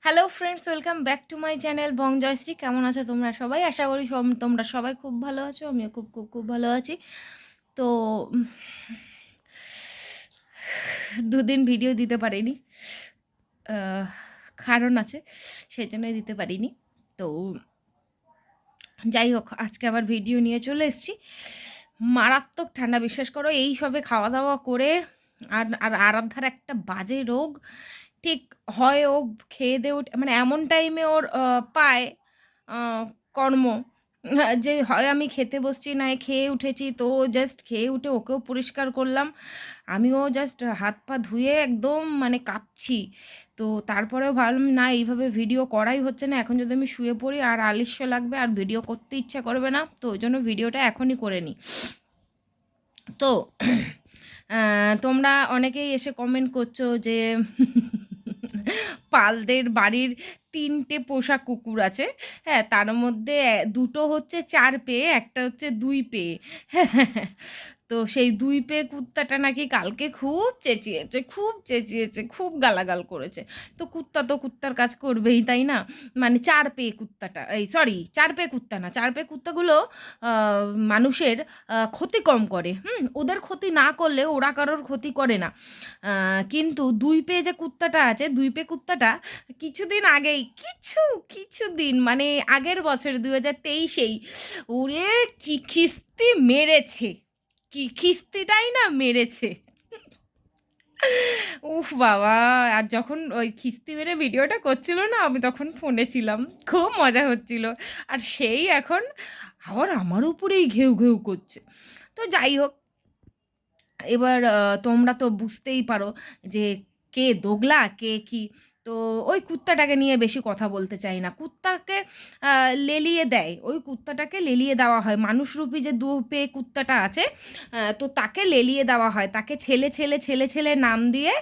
Hello friends welcome back to my channel Bong Joyshree কেমন আছো তোমরা সবাই? আশা করি সব- তোমরা সবাই খুব ভালো আছো, আমিও খুব খুব খুব ভালো আছি। তো দুদিন ভিডিও দিতে পারিনি। কারণ আছে সেই জন্যই দিতে পারিনি। তো, যাই হোক, আজকে আবার ভিডিও নিয়ে চলে এসেছি। মারাত্মক ঠান্ডা, বিশ্বাস করো, এই সবে খাওয়া দাওয়া করে আর আর আরাধ্যার একটা বাজে রোগ ঠিক হয় ও খেয়ে উঠে মানে এমন টাইমে ওর পায় কর্ম যে হয় আমি খেতে বসছি না খেয়ে উঠেছি, তো জাস্ট খেয়ে উঠে ওকেও পরিষ্কার করলাম। আমিও জাস্ট হাত পা ধুয়ে একদম মানে কাঁপছি। তো তারপরেও ভাবলাম, না, এইভাবে ভিডিও করাই হচ্ছে না, এখন যদি আমি শুয়ে পড়ি আর আলস্য লাগবে, আর ভিডিও করতে ইচ্ছা করবে না, তো ওই জন্য ভিডিওটা এখনই করে নিই তো তোমরা অনেকেই এসে কমেন্ট করছ যে পালদের বাড়ির তিনটে পোষা কুকুর আছে। হ্যাঁ তার মধ্যে দুটো হচ্ছে চার পেয়ে, একটা হচ্ছে দুই পেয়ে। তো সেই দুই পেয়ে কুত্তাটা নাকি কালকে খুব চেঁচিয়েছে খুব চেঁচিয়েছে, খুব গালাগাল করেছে। তো কুত্তা তো কুত্তার কাজ করবেই, তাই না? মানে চার পেয়ে কুত্তাটা, এই সরি চার পেয়ে কুত্তা না, চার পেয়ে কুত্তাগুলো মানুষের ক্ষতি কম করে, হুম? ওদের ক্ষতি না করলে ওরা কারোর ক্ষতি করে না। কিন্তু দুই পে যে কুত্তাটা আছে, দুই পে কুত্তাটা কিছুদিন আগেই, কিছু, কিছুদিন মানে আগের বছর দু হাজার তেইশেই, ওরে কি খিস্তি মেরেছে। কি খিস্তিটাই না মেরেছে। উফ বাবা, আর যখন ওই খিস্তি মেরে ভিডিওটা করছিল না, আমি তখন ফোনে ছিলাম, খুব মজা হচ্ছিল। আর সেই এখন আবার আমার উপরেই ঘেউ ঘেউ করছে। তো যাই হোক, এবার তোমরা তো বুঝতেই পারো যে কে দোগলা, কে কি তো ওই কুত্তাটাকে নিয়ে বেশি কথা বলতে চাই না। কুত্তাকে লেলিয়ে দেয়। ওই কুত্তাটাকে লেলিয়ে দেওয়া হয়। মানুষরূপী যে দু পে কুত্তাটা আছে তো তাকে লেলিয়ে দেওয়া হয়। তাকে ছেলে ছেলে ছেলে ছেলে নাম দিয়ে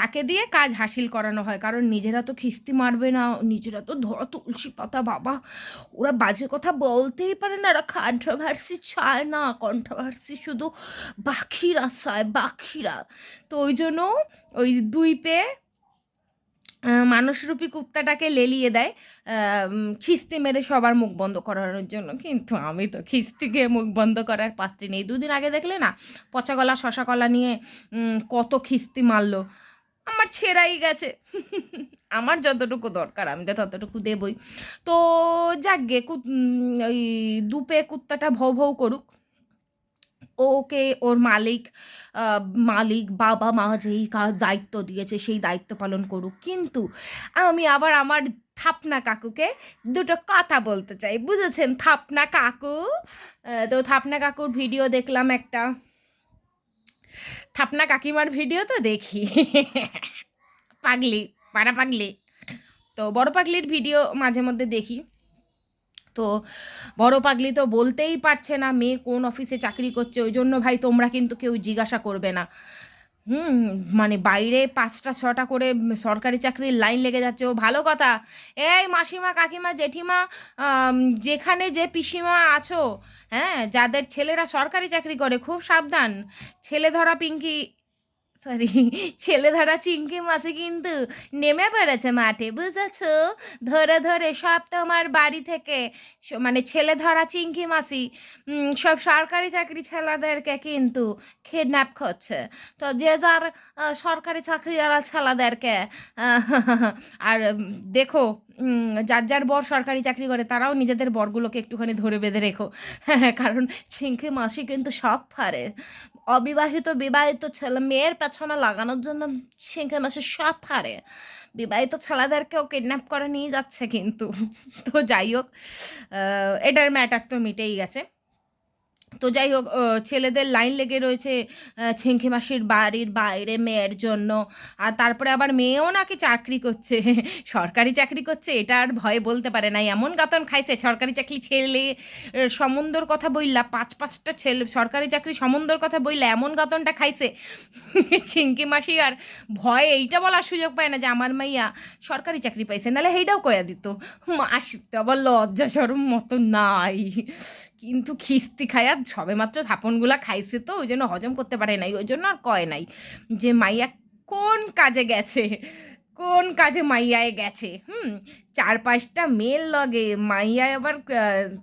তাকে দিয়ে কাজ হাসিল করানো হয়। কারণ নিজেরা তো খিস্তি মারবে না, নিজেরা তো ধরা তুলসী পাতা, বাবা। ওরা বাজে কথা বলতেই পারে না। ওরা কন্ট্রোভার্সি চায় না। কন্ট্রোভার্সি শুধু বাকিরা চায় বাকিরা তো ওই জন্য ওই দুই পেয়ে মানুষরূপী কুত্তাটাকে লেলিয়ে দেয়। খিস্তি মেরে সবার মুখ বন্ধ করানোর জন্য। কিন্তু আমি তো খিস্তিকে মুখ বন্ধ করার পাত্রী নেই। দুদিন আগে দেখলে না পচা গলা শশা কলা নিয়ে কত খিস্তি মারলো। আমার ছেঁড়াই গেছে। আমার যতটুকু দরকার আমি তো ততটুকু দেবই। তো কুত উম, ওই দুপে কুত্তাটা ভৌ ভৌ করুক। ওকে ওর মালিক মালিক বাবা মা যেই দায়িত্ব দিয়েছে সেই দায়িত্ব পালন করুক। কিন্তু আমি আবার আমার থাপনা কাকুকে দুটো কথা বলতে চাই। বুঝেছেন? থাপনা কাকু তো থাপনা কাকুর ভিডিও দেখলাম একটা। থাপনা কাকিমার ভিডিও তো দেখি। পাগলি পাড়া পাগলি তো বড় পাগলির ভিডিও মাঝে মধ্যে দেখি। তো বড় পাগলি তো বলতেই পারছে না, মেয়ে কোন অফিসে চাকরি করছে ওই জন্য ভাই তোমরা কিন্তু কেউ জিজ্ঞাসা করবে না। হুম মানে বাইরে পাঁচটা ছটা করে সরকারি চাকরির লাইন লেগে যাচ্ছে, ও ভালো কথা। এই মাসিমা, কাকিমা, জেঠিমা যেখানে যে পিসিমা আছো হ্যাঁ যাদের ছেলেরা সরকারি চাকরি করে, খুব সাবধান। ছেলে ধরা পিঙ্কি সরি ছেলে ধরা চিংকি মাছে কিন্তু নেমে পড়েছে মাঠে বুঝেছ? ধরে ধরে সব তোমার বাড়ি থেকে মানে ছেলে ধরা চিংকি মাসি সব সরকারি চাকরি ছেলেদেরকে কিন্তু কিডন্যাপ করছে। তো যে যার সরকারি চাকরিওয়ালা ছেলেদেরকে আহ, আর দেখো যার যার বর সরকারি চাকরি করে তারাও নিজেদের বরগুলোকে একটুখানি ধরে বেঁধে রেখো। কারণ ছিঙ্কি মাসি কিন্তু সব পারে। অবিবাহিত বিবাহিত ছেলে মেয়ের পেছনে লাগানোর জন্য ছিঙ্কে মাসে সব হারে। বিবাহিত ছেলেদেরকেও কিডন্যাপ করে নিয়ে যাচ্ছে কিন্তু। তো যাই হোক এটার ম্যাটার তো মিটেই গেছে। তো যাই হোক ছেলেদের লাইন লেগে রয়েছে ছেঙ্কি মাসির বাড়ির বাইরে মেয়ের জন্য। আর তারপরে আবার মেয়েও নাকি চাকরি করছে। সরকারি চাকরি করছে এটা আর ভয়ে বলতে পারে না। এমন গাতন খাইছে সরকারি চাকরি ছেলে আহ, সম্বন্ধর কথা বললা পাঁচ পাঁচটা ছেলে সরকারি চাকরি সম্বন্ধর কথা বললা এমন গাতনটা খাইছে। ছিঙ্কি মাসি আর ভয়ে এইটা বলার সুযোগ পায় না যে আমার মাইয়া সরকারি চাকরি পাইছে নাহলে সেইটাও কয়া দিত। মাসি তো আবার লজ্জা সরম মতো নাই। কিন্তু খিস্তি খায়া সবে মাত্র থাপনগুলা খাইছে তো ওই জন্য হজম করতে পারে নাই ওই জন্য আর কয় নাই যে মাইয়া কোন কাজে গেছে, কোন কাজে মাইয়ায় গেছে, হুম? চার পাঁচটা মেল লগে মাইয়ায় আবার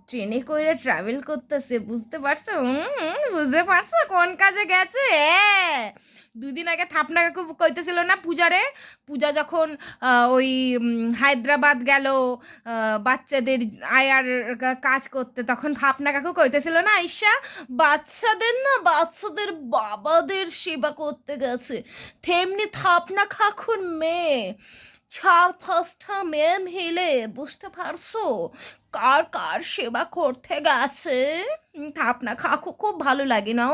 ট্রেনে করে ট্রাভেল করতেছে, বুঝতে পারছ? বুঝতে পারছ কোন কাজে গেছে? হ্যাঁ দুদিন আগে থাপনা কাকু কইতেছিল না পূজারে? পূজা যখন ওই হায়দ্রাবাদ গেল বাচ্চাদের আয়ার কাজ করতে, তখন থাপনা কাকু কইতেছিল না, আইসা, বাচ্চাদের না, বাচ্চাদের বাবাদের সেবা করতে গেছে। থেমনি থাপনা কাকুর মেয়ে চার পাঁচটা মেয়ে মিলে বুঝতে পারছ? কার কার সেবা করতে গেছে? থাপনা কাকু খুব ভালো লাগে না?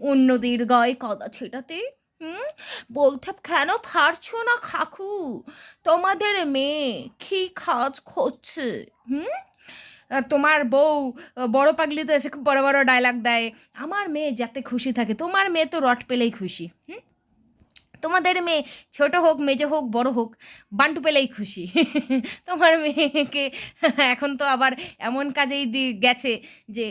অন্যদের গায়ে কদা ছেটাতে? হুম? বলতে কেন পারছ না কাকু তোমাদের মেয়ে কি কাজ করছে? হুম? তোমার বউ বড় পাগলি তো এসে খুব বড় বড় ডায়লগ দেয়। আমার মেয়ে যাতে খুশি থাকে, তোমার মেয়ে তো রট পেলেই খুশি। হুম? তোমাদের মেয়ে ছোট হোক, মেজে হোক, বড় হোক, বান্টু পেলেই খুশি। তোমার মেয়েকে এখন তো আবার এমন কাজেই দি, গেছে যে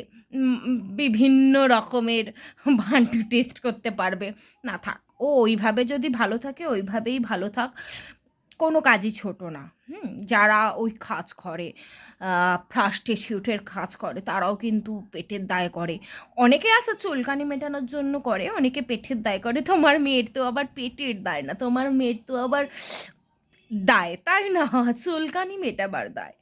বিভিন্ন রকমের বান্টু টেস্ট করতে পারবে। না থাক, ও ওইভাবে যদি ভালো থাকে, ওইভাবেই ভালো থাক। কোনো কাজই ছোট না, হুম? যারা ওই কাজ করে ফ্রাস্টিটিউটের কাজ করে, তারাও কিন্তু পেটের দায় করে। অনেকে আছে চুলকানি মেটানোর জন্য করে, অনেকে পেটের দায় করে। তোমার মেয়ের তো আবার পেটের দায় না, তোমার মেয়ের তো আবার দায়, তাই না? চুলকানি মেটাবার দায়।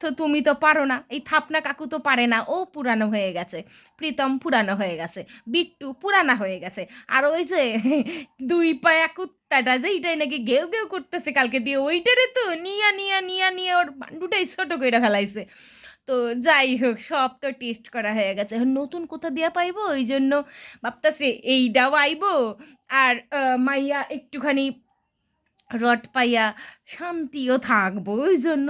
তো তুমি তো পারো না, এই থাপনা কাকু তো পারে না, ও পুরানো হয়ে গেছে, প্রীতম পুরানো হয়ে গেছে, বিট্টু পুরানা হয়ে গেছে, আর ওই যে দুই পায়া কুত্তাটা যে এইটাই নাকি ঘেউ ঘেউ করতেছে কালকে দিয়ে ওইটারে তো, নিয়া নিয়া নিয়া, নিয়ে, ওর বান্ডুটাই ছোট করে ফেলাইছে। তো যাই হোক, সব তো টেস্ট করা হয়ে গেছে। নতুন কোথা দিয়া পাইবো? ওই জন্য ভাবতেছে, এইটাও আইবো, আর মাইয়া একটুখানি রড পাইয়া শান্তিও থাকব ওই জন্য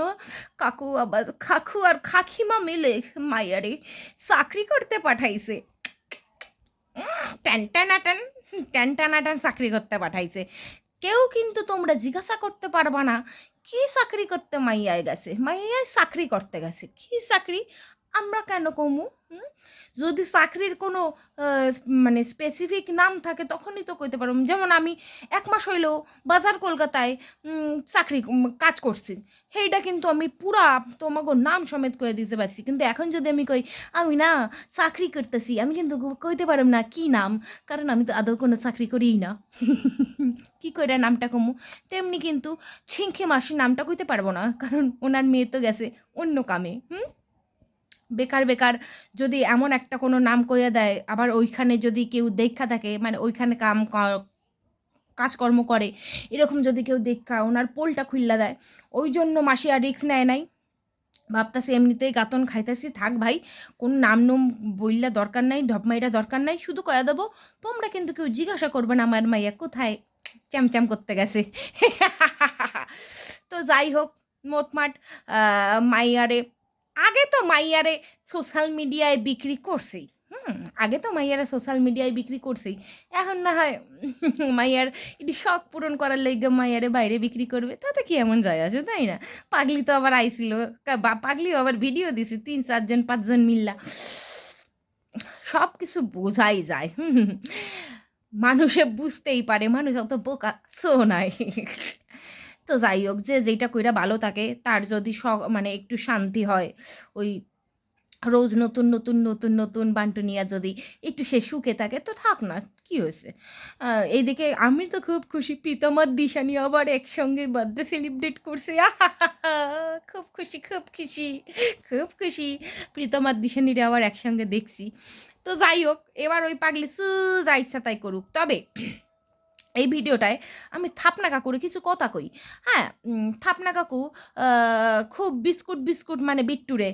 কাকু আবার, কাকু আর কাকিমা মিলে মাইয়ারে চাকরি করতে পাঠাইছে। ট্যান টানাটান চাকরি করতে পাঠাইছে। কেউ কিন্তু তোমরা জিজ্ঞাসা করতে পারবা না, কি চাকরি করতে মাইয়ায় গেছে? মাইয়ায় চাকরি করতে গেছে, কি চাকরি? আমরা কেন কমু? যদি চাকরির কোনো মানে স্পেসিফিক নাম থাকে তখনই তো কইতে পারব যেমন আমি এক মাস হইলেও বাজার কলকাতায় চাকরি কাজ করছি। সেইটা কিন্তু আমি পুরা তোমাকে নাম সমেত করে দিতে পারছি। কিন্তু এখন যদি আমি কই, আমি না চাকরি করতেছি আমি কিন্তু কইতে পারব না কি নাম। কারণ আমি তো আদৌ কোনো চাকরি করিই না। কি করে নামটা কমু? তেমনি কিন্তু ছিঙ্খে মাসি নামটা কইতে পারব না। কারণ ওনার মেয়ে তো গেছে অন্য কামে। হুম? বেকার বেকার যদি এমন একটা কোনো নাম কইয়া দেয়, আবার ওইখানে যদি কেউ দেখা থাকে মানে ওইখানে কাম কাজকর্ম করে, এরকম যদি কেউ দেখা ওনার পোলটা খুললা দেয়, ওই জন্য মাসি আর রিক্স নেয় নাই। ভাবতাছি এমনিতেই গাতন খাইতেছি, থাক ভাই, কোন নাম নোম বইলা দরকার নাই ঢপমাইটা দরকার নাই, শুধু কয়া দেবো, তোমরা কিন্তু কেউ জিজ্ঞাসা করবে না আমার মাইয়া, কোথায়? চ্যামচ্যাম করতে গেছে। তো যাই হোক, মোটমাট মাইয়ারে আগে তো মাইয়ারে সোশ্যাল মিডিয়ায় বিক্রি করছেই। হুম, আগে তো মাইয়ারা সোশ্যাল মিডিয়ায় বিক্রি করছেই। এখন না হয় মাইয়ার একটু শখ পূরণ করার লেগে মাইয়ারে বাইরে বিক্রি করবে, তাতে কি এমন যায় আসে, তাই না? পাগলি তো আবার আইছিল বা, পাগলিও আবার ভিডিও দিছে, তিন, চারজন, পাঁচজন মিল্লা। সব কিছু বোঝাই যায়, হুম। মানুষে বুঝতেই পারে, মানুষ অত বোকা সো নাই তো যাই হোক যে যেটা কইরা ভালো থাকে, তার যদি স মানে একটু শান্তি হয়, ওই রোজ নতুন নতুন নতুন নতুন বান্টুনিয়া যদি একটু সে সুখে থাকে, তো থাক না, কি হয়েছে এইদিকে আমি তো খুব খুশি প্রীতম আর দিশানি আবার একসঙ্গে বার্থডে সেলিব্রেট করছে খুব খুশি খুব খুশি খুব খুশি প্রীতম আর দিশানিরে আবার একসঙ্গে দেখছি। তো যাই হোক, এবার ওই পাগলি সু যা ইচ্ছা তাই করুক। তবে এই ভিডিওটায় আমি থাপনা কাকুরে কিছু কথা কই। হ্যাঁ থাপনা কাকু খুব বিস্কুট বিস্কুট মানে বিট্টুরে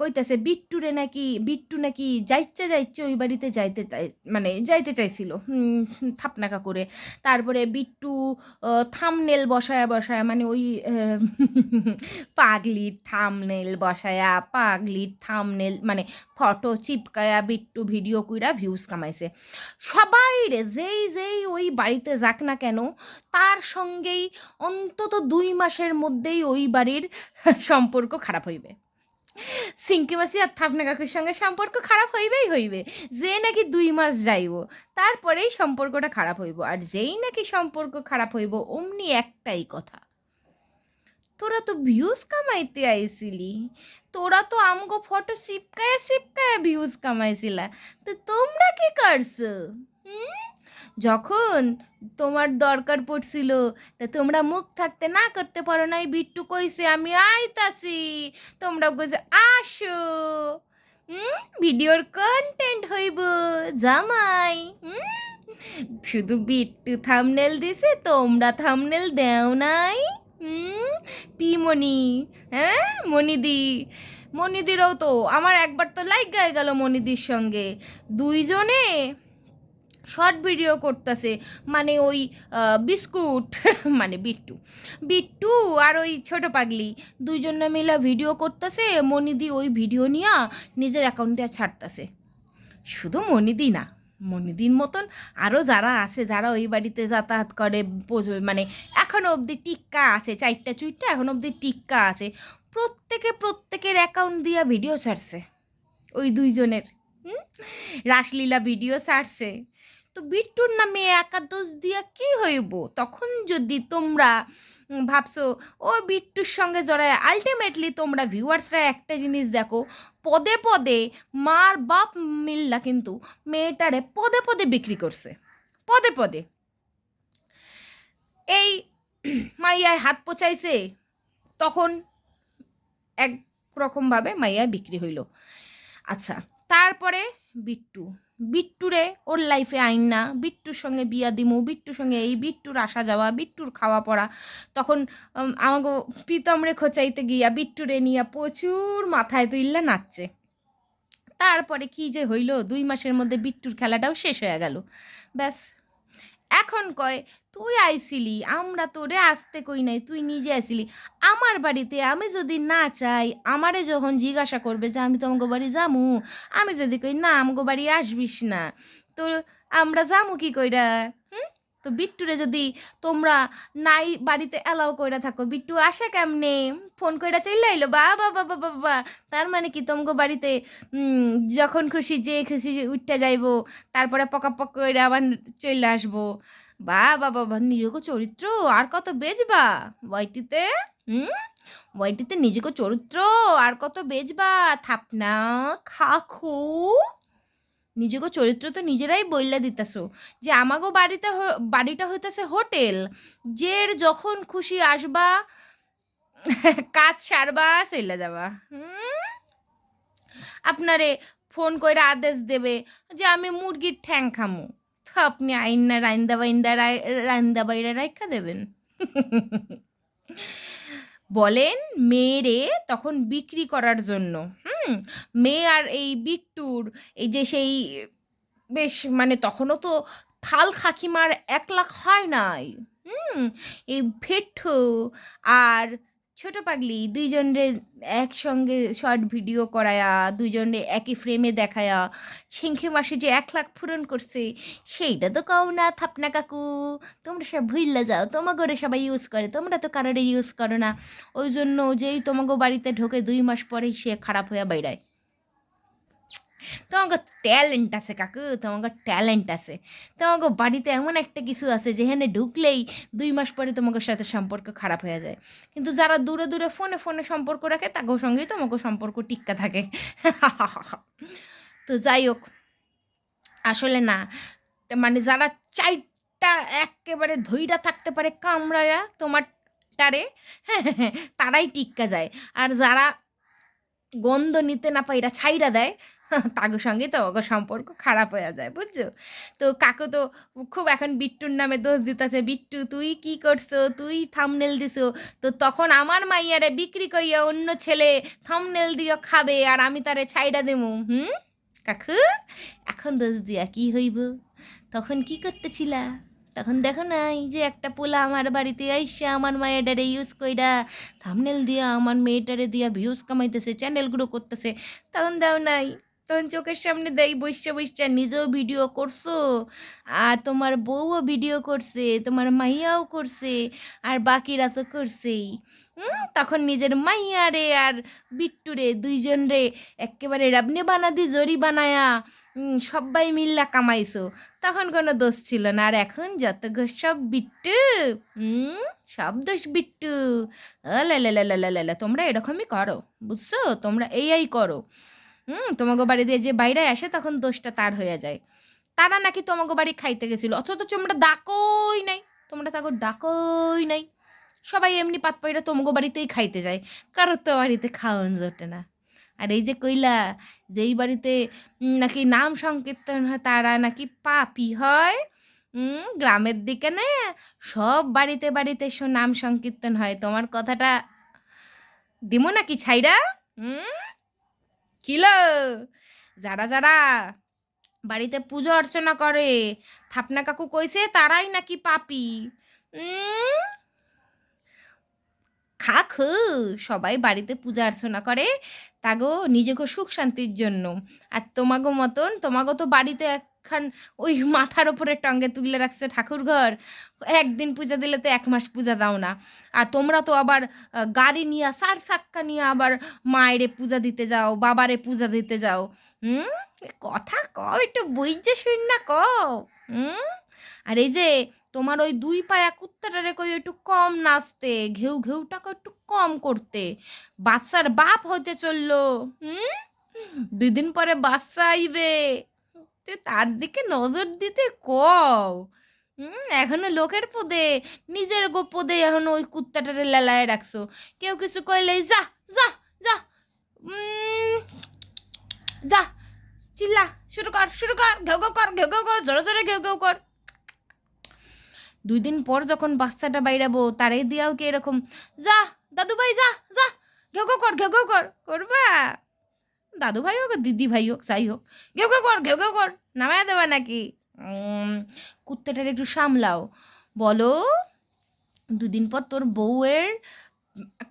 কইতেছে বিট্টুরে নাকি, বিট্টু নাকি যাইচ্ছে যাইচ্ছে ওই বাড়িতে যাইতে মানে যাইতে চাইছিল থাপনা কাকুরে তারপরে বিট্টু থামনেল বসায়া বসায়া মানে ওই পাগলির থামনেল বসায়া, পাগলির থামনেল মানে ফটো চিপকায়া বিট্টু ভিডিও কইরা ভিউজ কামাইছে। সবাই রে যেই যেই ওই বাড়িতে যাক না কেন, তার সঙ্গেই অন্তত দুই মাসের মধ্যেই ওই বাড়ির সম্পর্ক খারাপ হইবে সিঙ্কি মাসি আর থাপনা কাকুর সঙ্গে সম্পর্ক খারাপ হইবেই হইবে, যে নাকি দুই মাস যাইব, তারপরেই সম্পর্কটা খারাপ হইব, আর যেই নাকি সম্পর্ক খারাপ হইব, অমনি একটাই কথা তোরা তো ভিউজ কামাইতে আইছিলি, তোরা তো আমগো ফটো চিপকায় চিপকায় ভিউজ কামাইছিলা, তো তোমরা কি করছ, হুম? যখন তোমার দরকার পড়ছিল, তা তোমরা মুখ থাকতে না করতে পারো নাই, বিট্টু কইছে, আমি আইতাছি, তোমরা কইছে আসো। হুম? ভিডিওর কন্টেন্ট হইব, জামাই, হুম? শুধু বিট্টু থামনেল দিছে, তোমরা থামনেল দেও নাই, হুম? পিমণি হ্যাঁ? মনিদি, মনিদিরও তো, আমার একবার তো লাইক গায়ে গেল মনিদির সঙ্গে। দুইজনে শর্ট ভিডিও করতেছে মানে ওই বিস্কুট মানে বিট্টু। বিট্টু আর ওই ছোট পাগলি দুইজনে মিলে ভিডিও করতেছে, মনিদি ওই ভিডিও নিয়ে নিজের অ্যাকাউন্টে ছাড়তেছে। শুধু মনিদি না, মনিদির মতন আরও যারা আছে, যারা ওই বাড়িতে যাতায়াত করে মানে এখনও অবধি টিক্কা আছে, চারটা চুইটটা এখন অবধি টিক্কা আছে, প্রত্যেকে প্রত্যেকের অ্যাকাউন্ট দিয়া ভিডিও ছাড়ছে। ওই দুইজনের, হুম? রাসলীলা ভিডিও ছাড়ছে। তো বিট্টুর নামে একাদশ দিয়া কি হইব? তখন যদি তোমরা ভাবছ, ও বিট্টুর সঙ্গে জড়ায় আলটিমেটলি তোমরা ভিউয়ার্সরা একটা জিনিস দেখো, পদে পদে মার বাপ মিল্লা কিন্তু মেয়েটারে পদে পদে বিক্রি করছে, পদে পদে। এই মাইয়ায় হাত পোচাইছে, তখন এক রকমভাবে মাইয়া বিক্রি হইল। আচ্ছা তারপরে বিট্টু বিট্টুরে ওর লাইফে আইন না। বিট্টুর সঙ্গে বিয়া দিমু, বিট্টুর সঙ্গে এই বিট্টুর আসা যাওয়া, বিট্টুর খাওয়া পড়া। তখন আমাকে প্রীতমরে খোঁচাইতে গিয়া বিট্টুরে নিয়া প্রচুর মাথায় তুইল্লা নাচছে। তারপরে কি যে হইল, দুই মাসের মধ্যে বিট্টুর খেলাটাও শেষ হয়ে গেল। ব্যাস। এখন কয়, তুই আইছিলি, আমরা তোরে আসতে কই নাই, তুই নিজে আইছিলি। আমার বাড়িতে আমি যদি না চাই, আমারে যখন জিজ্ঞাসা করবে যে আমি তো আমাকে বাড়ি যামু, আমি যদি কই, না, আমগো বাড়ি আসবিস না। তো আমরা যামু কি কইরা? তো বিট্টুরে যদি তোমরা নাই বাড়িতে অ্যালাউ কইরা থাকো, বিট্টু আসে কেমনে? ফোন কইরা চলে আইলো, বা বা বা বা বা বা, তার মানে কি তোমগো বাড়িতে যখন খুশি যে খুশি উঠতে যাইবো, তারপরে পকা পক কইরা আবার চলে আসব? বা বা বাবা নিজেকে চরিত্র, আর কত বেচবা? ওয়াইটিতে হুম? ওয়াইটিতে নিজেকে চরিত্র, আর কত বেচবা? থাপনা, খাখু নিজেকে চরিত্র তো নিজেরাই বইলা দিতেছো। যে আমাগো বাড়িতে বাড়িটা হইতেছে হোটেল, যের যখন খুশি আসবা, কাজ সারবা চলে যাবা। আপনারে ফোন কইরা আদেশ দেবে যে আমি মুরগির ঠ্যাং খামু। তো আপনি আইন না রাইন্দা বাইন্দা রাই- রাইন্দা বাইরা রাইখা দেবেন। বলেন মেয়েরে তখন বিক্রি করার জন্য, হুম? মেয়ে আর এই বিট্টুর এই যে সেই বেশ মানে তখনও তো ফাল খাকিমার এক লাখ হয় নাই। হুম, এই ভেট্টু আর ছোট পাগলি, দুইজনরে একসঙ্গে শর্ট ভিডিও করায়া দুইজনে একই ফ্রেমে দেখায়া ছিঙ্খে মাসে যে এক লাখ পূরণ করছে, সেইটা তো কও না থাপনা কাকু। তোমরা সব ভুললে যাও তোমাকে ওরা সবাই ইউজ করে, তোমরা তো কারোরে ইউজ করো না। ওই জন্য যেই তোমাকে বাড়িতে ঢোকে দুই মাস পরেই সে খারাপ হয়ে বাইরায়। তোমাকে ট্যালেন্ট আছে কাকু, তোমাকে ট্যালেন্ট আছে। তোমাকে বাড়িতে এমন একটা কিছু আছে যেখানে ঢুকলেই দুই মাস পরে তোমাকে সাথে সম্পর্ক খারাপ হয়ে যায়। কিন্তু যারা দূরে দূরে ফোনে ফোনে সম্পর্ক রাখে, তাকেও সঙ্গেই তোমাকে সম্পর্ক টিক্কা থাকে। তো যাই হোক, আসলে না মানে যারা চাইটা একেবারে ধৈরা থাকতে পারে কামড়ায়া তোমার টারে তারাই টিক্কা যায়। আর যারা গন্ধ নিতে না পাইরা ছাইরা দেয় তাগো সঙ্গে তোমাকে সম্পর্ক খারাপ হয়ে যায়, বুঝছ? তো কাকু তো খুব এখন বিট্টুর নামে দোষ দিতেছে, বিট্টু, তুই কি করছ? তুই থামনেল দিছো? তো তখন আমার মাইয়ারে বিক্রি করিয়া অন্য ছেলে থামনেল দিয়ে খাবে আর আমি তারে ছাইডা দেবো। হুম? কাকু, এখন দোষ দিয়া কি হইব? তখন কি করতেছিলা? তখন দেখো নাই যে একটা পোলা আমার বাড়িতে আইসা আমার মায়েরারে ইউজ কইরা থামনেল দিয়া আমার মেয়েটারে দিয়া ভিউজ কামাইতেছে চ্যানেলগুলো করতেছে। তখন দাও নাই। তখন চোখের সামনে দেই বৈশা বৈশা নিজেও ভিডিও করছ? আর তোমার বউও ভিডিও করছে, তোমার মাইয়াও করছে, আর বাকিরা তো করছেই। তখন নিজের মাইয়া রে আর বিট্টু রে দুইজন রে একেবারে রাবনে বানাদি, জরি বানায়া সবাই মিল্লা কামাইছো। তখন কোনো দোষ ছিল না। আর এখন যত গো সব বিট্টু, হুম, সব দোষ বিট্টু। লা তোমরা এরকমই করো, বুঝছ? তোমরা এই করো। হুম তোমাকে বাড়ি দিয়ে যে বাইরে আসে তখন দোষটা তার হয়ে যায়। তারা নাকি তোমাকে বাড়ি খাইতে গেছিল, অথচ তোমরা ডাকই নাই, তোমরা তাকে ডাকই নাই। সবাই এমনি পাত পাইরা তোমাকে বাড়িতেই খাইতে যায় কারোর তো বাড়িতে খাওয়ান জোটে না। আর এই যে কইলা যেই বাড়িতে নাকি নাম সংকীর্তন হয়, তারা নাকি পাপি হয় গ্রামের দিকে না, সব বাড়িতে বাড়িতে নাম সংকীর্তন হয়। তোমার কথাটা দিমো নাকি ছাইরা? হুম কিলো? যারা যারা বাড়িতে পুজো অর্চনা করে, থাপনা কাকু কইছে তারাই নাকি পাপি। খাক সবাই বাড়িতে পূজা অর্চনা করে, তাগো নিজেকে সুখ শান্তির জন্য। আর তোমাগো মতন, তোমাগো তো বাড়িতে একখান ওই মাথার ওপরে টঙ্গে তুলে রাখছে ঠাকুর ঘর একদিন পূজা দিলে তো এক মাস পূজা দাও না। আর তোমরা তো আবার গাড়ি নিয়ে, সার সাক্কা নিয়ে আবার মায়েরে পূজা দিতে যাও, বাবারে পূজা দিতে যাও। হুম? কথা কও, একটু বইজে শুন না কও। হুম? আর এই যে তোমার ওই দুই পায়া কুত্তাটারে কই একটু কম নাচতে, ঘেউ ঘেউটাকে একটু কম করতে। বাচ্চার বাপ হতে চলল। হুম? দুই দিন পরে বাচ্চা আইবে। তুই তার দিকে নজর দিতে কও? হুম এখনও লোকের পদে, নিজের গো পদে এখনও ওই কুত্তাটারে লেলায় রাখছো। কেউ কিছু কইলেই যা যা যা যা, চিল্লা, শুরু কর শুরু কর, ঘেউ ঘেউ কর, ঘেউ ঘেউ কর, জোরে জোরে ঘেউ ঘেউ কর। দুই দিন পর যখন বাচ্চাটা বাইরাবো তারে দিয়াও কি এরকম, যা দাদু ভাই যা যা, ঘেউ ঘেউ কর, ঘেউ ঘেউ কর, করবা? দাদু ভাই হোক দিদি ভাই হোক, যাই হোক। ঘেউ ঘেউ কর, ঘেউ ঘেউ কর, নামায় দেবা নাকি? কুত্তাটার একটু সামলাও। বলো, দুদিন পর তোর বউয়ের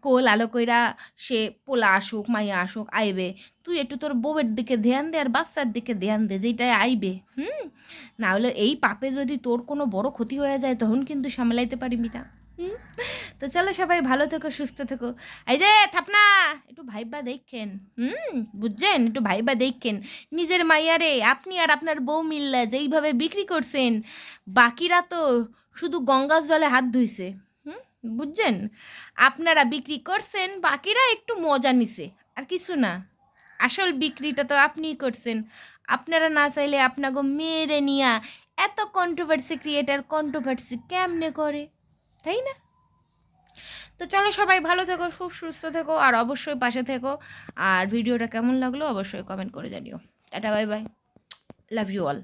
কোল আলো কইরা সে পোলা আসুক, মাইয়া আসুক, আইবে। তুই একটু তোর বউয়ের দিকে ধ্যান দে আর বাচ্চার দিকে ধ্যান দে যেটাই আইবে, হুম? না হলে এই পাপে যদি তোর কোনো বড় ক্ষতি হয়ে যায়, তখন কিন্তু সামলাইতে পারবি না? তো চলো সবাই ভালো থেকো, সুস্থ থেকো। এই যে, থাপনা, একটু ভাইবা দেখেন। হুম, বুঝছেন? একটু ভাইবা দেখেন। নিজের মাইয়ারে, আপনি আর আপনার বউ মিল্লা যেইভাবে বিক্রি করছেন, বাকিরা তো শুধু গঙ্গার জলে হাত ধুইছে। হুম, বুঝছেন? আপনারা বিক্রি করছেন, বাকিরা একটু মজা নিছে। আর কিছু না। আসল বিক্রিটা তো আপনিই করছেন। আপনারা না চাইলে আপনাকে মেরে নিয়া এত কন্ট্রোভার্সি ক্রিয়েটার কন্ট্রোভার্সি কেমনে করে? তাই না? তো চলো সবাই ভালো থেকো খুব সুস্থ থেকো, আর অবশ্যই পাশে থেকো। আর ভিডিওটা কেমন লাগল অবশ্যই কমেন্ট করে জানিও। Tata bye bye love you all